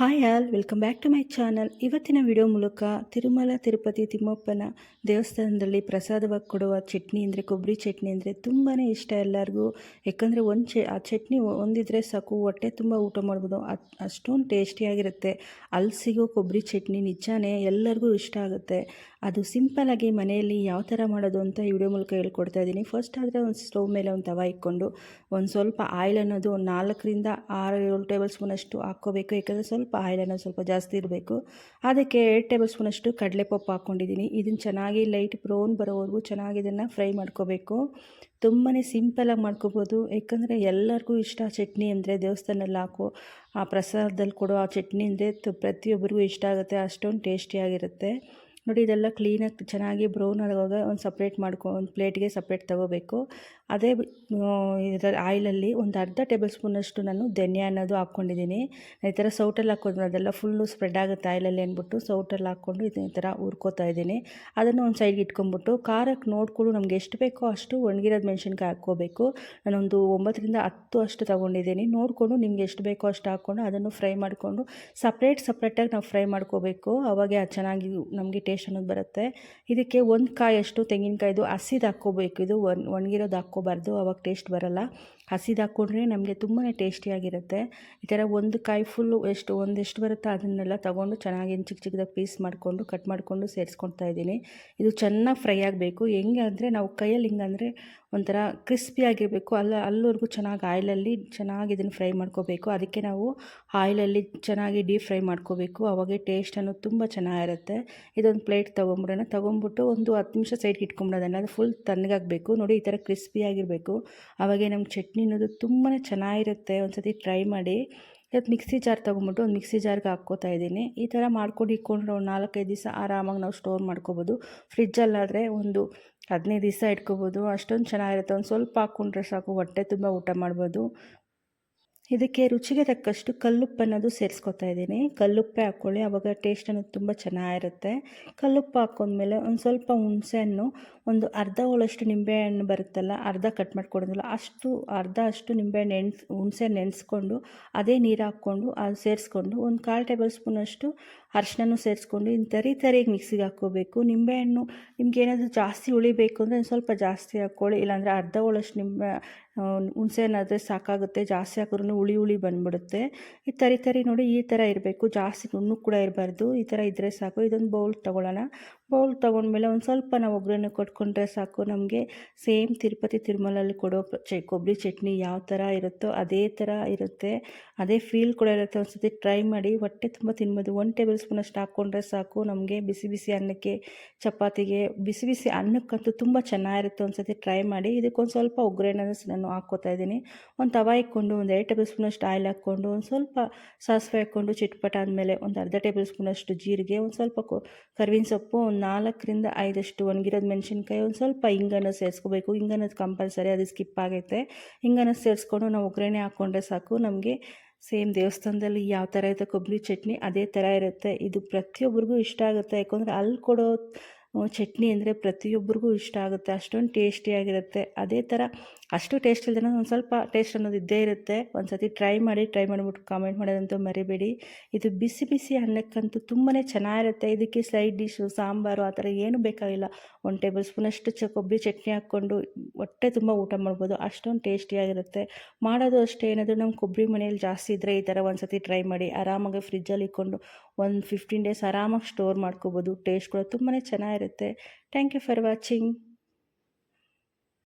Hi all welcome back to my channel ಇವತ್ತಿನ video ಮೂಲಕ ತಿರುಮಲ, ತಿರುಪತಿ, ತಿಮ್ಮಪ್ಪನ ದೇವಸ್ಥಾನದಲ್ಲಿ ಪ್ರಸಾದವಾಗಿ ಕೊಡುವ ಚಟ್ನಿ ಅಂದರೆ ಕೊಬ್ಬರಿ ಚಟ್ನಿ ಅಂದರೆ ತುಂಬಾ ಇಷ್ಟ ಎಲ್ಲರಿಗೂ. ಯಾಕಂದರೆ ಒಂದು ಚೆ, ಆ ಚಟ್ನಿ ಒಂದಿದ್ರೆ ಸಾಕು, ಹೊಟ್ಟೆ ತುಂಬ ಊಟ ಮಾಡ್ಬೋದು. ಅಷ್ಟೊಂದು ಟೇಸ್ಟಿಯಾಗಿರುತ್ತೆ ಅಲ್ಲಿ ಸಿಗೋ ಕೊಬ್ಬರಿ ಚಟ್ನಿ ನಿಜಾನೇ ಎಲ್ಲರಿಗೂ ಇಷ್ಟ ಆಗುತ್ತೆ. ಅದು ಸಿಂಪಲಾಗಿ ಮನೆಯಲ್ಲಿ ಯಾವ ಥರ ಮಾಡೋದು ಅಂತ ಈ ವಿಡಿಯೋ ಮೂಲಕ ಹೇಳ್ಕೊಡ್ತಾ ಇದ್ದೀನಿ ಫಸ್ಟ್ ಆದರೆ ಒಂದು ಸ್ಟವ್ ಮೇಲೆ ಒಂದು ತವ ಇಟ್ಕೊಂಡು, ಒಂದು ಸ್ವಲ್ಪ ಆಯಿಲ್ ಅನ್ನೋದು ಒಂದು ನಾಲ್ಕರಿಂದ ಆರು, ಏಳು ಟೇಬಲ್ ಸ್ಪೂನಷ್ಟು ಹಾಕ್ಕೋಬೇಕು. ಯಾಕಂದರೆ ಸ್ವಲ್ಪ ಆಯಿಲ್ ಅನ್ನೋದು ಸ್ವಲ್ಪ ಜಾಸ್ತಿ ಇರಬೇಕು ಅದಕ್ಕೆ ಎರಡು ಟೇಬಲ್ ಸ್ಪೂನಷ್ಟು ಕಡಲೆಪಪ್ಪು ಹಾಕ್ಕೊಂಡಿದ್ದೀನಿ. ಇದನ್ನು ಚೆನ್ನಾಗಿ ಲೈಟ್ ಬ್ರೌನ್ ಬರೋವರೆಗೂ ಚೆನ್ನಾಗಿ ಇದನ್ನು ಫ್ರೈ ಮಾಡ್ಕೋಬೇಕು. ತುಂಬಾ ಸಿಂಪಲಾಗಿ ಮಾಡ್ಕೋಬೋದು. ಯಾಕಂದರೆ ಎಲ್ಲರಿಗೂ ಇಷ್ಟ ಚಟ್ನಿ ಅಂದರೆ ದೇವಸ್ಥಾನದಲ್ಲಿ ಹಾಕೋ ಆ ಪ್ರಸಾದದಲ್ಲಿ ಕೊಡೋ ಆ ಚಟ್ನಿ ಅಂದರೆ ಪ್ರತಿಯೊಬ್ಬರಿಗೂ ಇಷ್ಟ ಆಗುತ್ತೆ. ಅಷ್ಟೊಂದು ಟೇಸ್ಟಿಯಾಗಿರುತ್ತೆ ನೋಡಿ ಇದೆಲ್ಲ ಕ್ಲೀನಾಗಿ ಚೆನ್ನಾಗಿ ಬ್ರೌನ್ ಆಗುವಾಗ ಒಂದು ಸಪ್ರೇಟ್ ಮಾಡ್ಕೊ, ಒಂದು ಪ್ಲೇಟ್ಗೆ ಸಪ್ರೇಟ್ ತೊಗೋಬೇಕು. ಅದೇ ಇದರ ಆಯಿಲಲ್ಲಿ ಒಂದು ಅರ್ಧ ಟೇಬಲ್ ಸ್ಪೂನಷ್ಟು ನಾನು ಧನ್ಯ ಅನ್ನೋದು ಹಾಕ್ಕೊಂಡಿದ್ದೀನಿ. ಈ ಥರ ಸೌಟಲ್ಲಿ ಹಾಕೋದು ಅದೆಲ್ಲ ಫುಲ್ಲು ಸ್ಪ್ರೆಡ್ ಆಗುತ್ತೆ ಆಯಿಲಲ್ಲಿ ಅಂದ್ಬಿಟ್ಟು ಸೌಟಲ್ಲಿ ಹಾಕ್ಕೊಂಡು ಈ ಥರ ಹುರ್ಕೋತಾ ಇದ್ದೀನಿ. ಅದನ್ನು ಒಂದು ಸೈಡ್ಗೆ ಇಟ್ಕೊಂಡ್ಬಿಟ್ಟು ಖಾರಕ್ಕೆ ನೋಡಿಕೊಂಡು ನಮ್ಗೆ ಎಷ್ಟು ಬೇಕೋ ಅಷ್ಟು ಒಣಗಿರೋದು ಮೆಣಸಿನ್ಕಾಯಿ ಹಾಕ್ಕೋಬೇಕು. ನಾನೊಂದು ಒಂಬತ್ತರಿಂದ ಹತ್ತು ಅಷ್ಟು ತೊಗೊಂಡಿದ್ದೀನಿ. ನೋಡಿಕೊಂಡು ನಿಮ್ಗೆ ಎಷ್ಟು ಬೇಕೋ ಅಷ್ಟು ಹಾಕ್ಕೊಂಡು ಅದನ್ನು ಫ್ರೈ ಮಾಡಿಕೊಂಡು ಸಪ್ರೇಟ್ ಸಪ್ರೇಟಾಗಿ ನಾವು ಫ್ರೈ ಮಾಡ್ಕೋಬೇಕು. ಅವಾಗೆ ಚೆನ್ನಾಗಿ ನಮಗೆ ಟೇಸ್ಟ್ ಅನ್ನೋದು ಬರುತ್ತೆ. ಇದಕ್ಕೆ ಒಂದು ಕಾಯಷ್ಟು ತೆಂಗಿನಕಾಯ್ದು ಹಸಿದು ಹಾಕ್ಕೋಬೇಕು. ಇದು ಒಣ ಒಣಗಿರೋದು ಹಾಕ್ಕೋಬಾರ್ದು. ಅವಾಗ ಟೇಸ್ಟ್ ಬರೋಲ್ಲ. ಹಸಿದು ಹಾಕ್ಕೊಂಡ್ರೆ ನಮಗೆ ತುಂಬಾ ಟೇಸ್ಟಿಯಾಗಿರುತ್ತೆ ಈ ಥರ ಒಂದು ಕಾಯಿ ಫುಲ್ಲು ಎಷ್ಟು, ಒಂದೆಷ್ಟು ಬರುತ್ತೋ ಅದನ್ನೆಲ್ಲ ತೊಗೊಂಡು ಚೆನ್ನಾಗಿ ಚಿಕ್ಕ ಚಿಕ್ಕದಾಗಿ ಪೀಸ್ ಮಾಡಿಕೊಂಡು ಕಟ್ ಮಾಡಿಕೊಂಡು ಸೇರಿಸ್ಕೊಳ್ತಾ ಇದ್ದೀನಿ. ಇದು ಚೆನ್ನಾಗಿ ಫ್ರೈ ಆಗಬೇಕು. ಹೆಂಗೆ ಅಂದರೆ ನಾವು ಕೈಯಲ್ಲಿ ಹಿಂಗಂದರೆ ಒಂಥರ ಕ್ರಿಸ್ಪಿಯಾಗಿರಬೇಕು ಅಲ್ಲ, ಅಲ್ಲಿವರೆಗೂ ಚೆನ್ನಾಗಿ ಆಯಿಲಲ್ಲಿ ಚೆನ್ನಾಗಿ ಇದನ್ನು ಫ್ರೈ ಮಾಡ್ಕೋಬೇಕು. ಅದಕ್ಕೆ ನಾವು ಆಯಿಲಲ್ಲಿ ಚೆನ್ನಾಗಿ ಡೀಪ್ ಫ್ರೈ ಮಾಡ್ಕೋಬೇಕು. ಅವಾಗೆ ಟೇಸ್ಟ್ ಅನ್ನೋದು ತುಂಬ ಚೆನ್ನಾಗಿರುತ್ತೆ. ಇದೊಂದು ಪ್ಲೇಟ್ ತೊಗೊಂಬಿಡೋಣ ತೊಗೊಂಬಿಟ್ಟು ಒಂದು ಹತ್ತು ನಿಮಿಷ ಸೈಡ್ಗೆ ಇಟ್ಕೊಂಬಿಡೋದನ್ನ ಅದು ಫುಲ್ ತಣ್ಣಗಾಗಬೇಕು. ನೋಡಿ, ಈ ಥರ ಕ್ರಿಸ್ಪಿಯಾಗಿರಬೇಕು ಅವಾಗೆ ನಮ್ಮ ಚಟ್ನಿ ಅನ್ನೋದು ತುಂಬಾ ಚೆನ್ನಾಗಿರುತ್ತೆ. ಒಂದು ಸತಿ ಟ್ರೈ ಮಾಡಿ. ಇವತ್ತು ಮಿಕ್ಸಿ ಜಾರ್ ತೊಗೊಂಬಿಟ್ಟು ಒಂದು ಮಿಕ್ಸಿ ಜಾರ್ಗೆ ಹಾಕ್ಕೋತಾ ಇದ್ದೀನಿ. ಈ ಥರ ಮಾಡ್ಕೊಂಡು ಇಟ್ಕೊಂಡ್ರೆ ಒಂದು ನಾಲ್ಕೈದು ದಿವಸ ಆರಾಮಾಗಿ ನಾವು ಸ್ಟೋರ್ ಮಾಡ್ಕೋಬೋದು. ಫ್ರಿಜ್ಜಲ್ಲಾದರೆ ಒಂದು ಹದಿನೈದು ದಿವಸ ಇಟ್ಕೋಬೋದು. ಅಷ್ಟೊಂದು ಚೆನ್ನಾಗಿರುತ್ತೆ. ಒಂದು ಸ್ವಲ್ಪ ಹಾಕ್ಕೊಂಡ್ರೆ ಸಾಕು. ಹೊಟ್ಟೆ ತುಂಬ ಊಟ ಮಾಡ್ಬೋದು. ಇದಕ್ಕೆ ರುಚಿಗೆ ತಕ್ಕಷ್ಟು ಕಲ್ಲುಪ್ಪನ್ನೋದು ಸೇರಿಸ್ಕೊತಾ ಇದ್ದೀನಿ. ಕಲ್ಲುಪ್ಪೆ ಹಾಕ್ಕೊಳ್ಳಿ ಆವಾಗ ಟೇಸ್ಟ್ ಅನ್ನೋದು ತುಂಬ ಚೆನ್ನಾಗಿರುತ್ತೆ. ಕಲ್ಲುಪ್ಪು ಹಾಕೊಂಡ್ಮೇಲೆ ಒಂದು ಸ್ವಲ್ಪ ಹುಣಸೆಹಣ್ಣು ಒಂದು ಅರ್ಧ ಹೋಳಷ್ಟು ನಿಂಬೆಹಣ್ಣು ಬರುತ್ತಲ್ಲ, ಅರ್ಧ ಕಟ್ ಮಾಡ್ಕೊಡೋದಿಲ್ಲ, ಅಷ್ಟು, ಅರ್ಧ ಅಷ್ಟು ನಿಂಬೆಹಣ್ಣು ಎಣ್ಸ್ ಹುಣಸೆ ನೆನೆಸ್ಕೊಂಡು, ಅದೇ ನೀರು ಹಾಕ್ಕೊಂಡು ಅದು ಸೇರಿಸ್ಕೊಂಡು, ಒಂದು ಕಾಲು ಟೇಬಲ್ ಸ್ಪೂನಷ್ಟು ಅರ್ಶಿನ ಸೇರಿಸ್ಕೊಂಡು ಇನ್ನು ತರಿ ತರಿಗೆ ಮಿಕ್ಸಿಗೆ ಹಾಕ್ಕೋಬೇಕು. ನಿಂಬೆಹಣ್ಣು ನಿಮ್ಗೆ ಏನಾದರೂ ಜಾಸ್ತಿ ಉಳಿಬೇಕು ಅಂದರೆ ಸ್ವಲ್ಪ ಜಾಸ್ತಿ ಹಾಕ್ಕೊಳ್ಳಿ ಇಲ್ಲಾಂದರೆ ಅರ್ಧ ಹೋಳಷ್ಟು ನಿಂಬೆ ಹುಣಸೆ ಹಣ್ಣಾದರೆ ಸಾಕಾಗುತ್ತೆ, ಜಾಸ್ತಿ ಹಾಕಿದ್ರೂ ಹುಳಿ ಹುಳಿ ಬಂದ್ಬಿಡುತ್ತೆ. ಈ ತರಿ ತರಿ ನೋಡಿ ಈ ಥರ ಇರಬೇಕು, ಜಾಸ್ತಿ ನುಣ್ಣು ಕೂಡ ಇರಬಾರ್ದು. ಈ ಥರ ಇದ್ದರೆ ಸಾಕು. ಇದೊಂದು ಬೌಲ್ ತೊಗೊಳ್ಳೋಣ. ಬೌಲ್ ತೊಗೊಂಡ್ಮೇಲೆ ಒಂದು ಸ್ವಲ್ಪ ನಾವು ಒಗ್ಗರಣೆ ಕೊಟ್ಕೊಂಡ್ರೆ ಸಾಕು. ನಮಗೆ ಸೇಮ್ ತಿರುಪತಿ ತಿರುಮಲಲ್ಲಿ ಕೊಡೋ ಚ ಕೊಬ್ಬರಿ ಚಟ್ನಿ ಯಾವ ಥರ ಇರುತ್ತೋ ಅದೇ ಥರ ಇರುತ್ತೆ. ಅದೇ ಫೀಲ್ ಕೂಡ ಇರುತ್ತೆ. ಒಂದು ಸತಿ ಟ್ರೈ ಮಾಡಿ ಹೊಟ್ಟೆ ತುಂಬ ತಿನ್ಬೋದು. ಒನ್ ಟೇಬಲ್ ಸ್ಪೂನಷ್ಟು ಹಾಕ್ಕೊಂಡ್ರೆ ಸಾಕು. ನಮಗೆ ಬಿಸಿ ಬಿಸಿ ಅನ್ನಕ್ಕೆ, ಚಪಾತಿಗೆ, ಬಿಸಿ ಬಿಸಿ ಅನ್ನಕ್ಕಂತೂ ತುಂಬ ಚೆನ್ನಾಗಿರುತ್ತೆ. ಒಂದು ಸತಿ ಟ್ರೈ ಮಾಡಿ ಇದಕ್ಕೊಂದು ಸ್ವಲ್ಪ ಒಗ್ಗರಣೆ ನಾನು ಹಾಕ್ಕೋತಾ ಇದ್ದೀನಿ. ಒಂದು ತವ ಇಕ್ಕೊಂಡು ಒಂದು ಎರಡು ಟೇಬಲ್ ಸ್ಪೂನಷ್ಟು ಆಯಿಲ್ ಹಾಕ್ಕೊಂಡು, ಒಂದು ಸ್ವಲ್ಪ ಸಾಸಿವೆ ಹಾಕ್ಕೊಂಡು, ಚಿಟ್ಪಟ ಆದಮೇಲೆ ಒಂದು ಅರ್ಧ ಟೇಬಲ್ ಸ್ಪೂನಷ್ಟು ಜೀರಿಗೆ, ಒಂದು ಸ್ವಲ್ಪ ಕರ್ವಿನ ಸೊಪ್ಪು, ಒಂದು ನಾಲ್ಕರಿಂದ ಐದಷ್ಟು ಒಣಗಿರೋದು ಮೆಣಸಿನ್ಕಾಯಿ, ಒಂದು ಸ್ವಲ್ಪ ಹಿಂಗನ್ನು ಸೇರಿಸ್ಕೋಬೇಕು. ಹಿಂಗನ್ನೋದು ಕಂಪಲ್ಸರಿ, ಅದು ಸ್ಕಿಪ್ ಆಗೈತೆ. ಹಿಂಗನ್ನು ಸೇರಿಸ್ಕೊಂಡು ನಾವು ಒಗ್ಗರಣೆ ಹಾಕ್ಕೊಂಡ್ರೆ ಸಾಕು. ನಮಗೆ ಸೇಮ್ ದೇವಸ್ಥಾನದಲ್ಲಿ ಯಾವ ಥರ ಇರುತ್ತೆ, ಕೊಬ್ಬರಿ ಚಟ್ನಿ, ಅದೇ ಥರ ಇರುತ್ತೆ. ಇದು ಪ್ರತಿಯೊಬ್ಬರಿಗೂ ಇಷ್ಟ ಆಗುತ್ತೆ. ಯಾಕಂದರೆ ಅಲ್ಲಿ ಕೊಡೋ ಚಟ್ನಿ ಅಂದರೆ ಪ್ರತಿಯೊಬ್ಬರಿಗೂ ಇಷ್ಟ ಆಗುತ್ತೆ. ಅಷ್ಟೊಂದು ಟೇಸ್ಟಿಯಾಗಿರುತ್ತೆ ಅದೇ ಥರ ಅಷ್ಟು ಟೇಸ್ಟ್ ಒಂದು ಸ್ವಲ್ಪ ಟೇಸ್ಟ್ ಅನ್ನೋದು ಇದ್ದೇ ಇರುತ್ತೆ. ಒಂದು ಸತಿ ಟ್ರೈ ಮಾಡಿ ಟ್ರೈ ಮಾಡಿಬಿಟ್ಟು ಕಾಮೆಂಟ್ ಮಾಡೋದಂತೂ ಮರಿಬೇಡಿ. ಇದು ಬಿಸಿ ಬಿಸಿ ಅನ್ನಕ್ಕಂತೂ ತುಂಬಾ ಚೆನ್ನಾಗಿರುತ್ತೆ. ಇದಕ್ಕೆ ಸೈಡ್ ಡಿಶು ಸಾಂಬಾರು, ಆ ಥರ ಏನೂ ಬೇಕಾಗಿಲ್ಲ. ಒಂದು ಟೇಬಲ್ ಸ್ಪೂನಷ್ಟು ಚ ಕೊಬ್ಬರಿ ಚಟ್ನಿ ಹಾಕ್ಕೊಂಡು ಹೊಟ್ಟೆ ತುಂಬ ಊಟ ಮಾಡ್ಬೋದು, ಅಷ್ಟೊಂದು ಟೇಸ್ಟಿಯಾಗಿರುತ್ತೆ ಮಾಡೋದು ಅಷ್ಟೇ, ಏನಾದರೂ ನಮ್ಮ ಕೊಬ್ಬರಿ ಮನೆಯಲ್ಲಿ ಜಾಸ್ತಿ ಇದ್ದರೆ ಈ ಥರ ಒಂದು ಸತಿ ಟ್ರೈ ಮಾಡಿ, ಆರಾಮಾಗಿ ಫ್ರಿಜ್ಜಲ್ಲಿ ಇಟ್ಕೊಂಡು ಒಂದು ಫಿಫ್ಟೀನ್ ಡೇಸ್ ಆರಾಮಾಗಿ ಸ್ಟೋರ್ ಮಾಡ್ಕೋಬೋದು ಟೇಸ್ಟ್ ಕೂಡ ತುಂಬಾ ಚೆನ್ನಾಗಿರುತ್ತೆ. Thank you for watching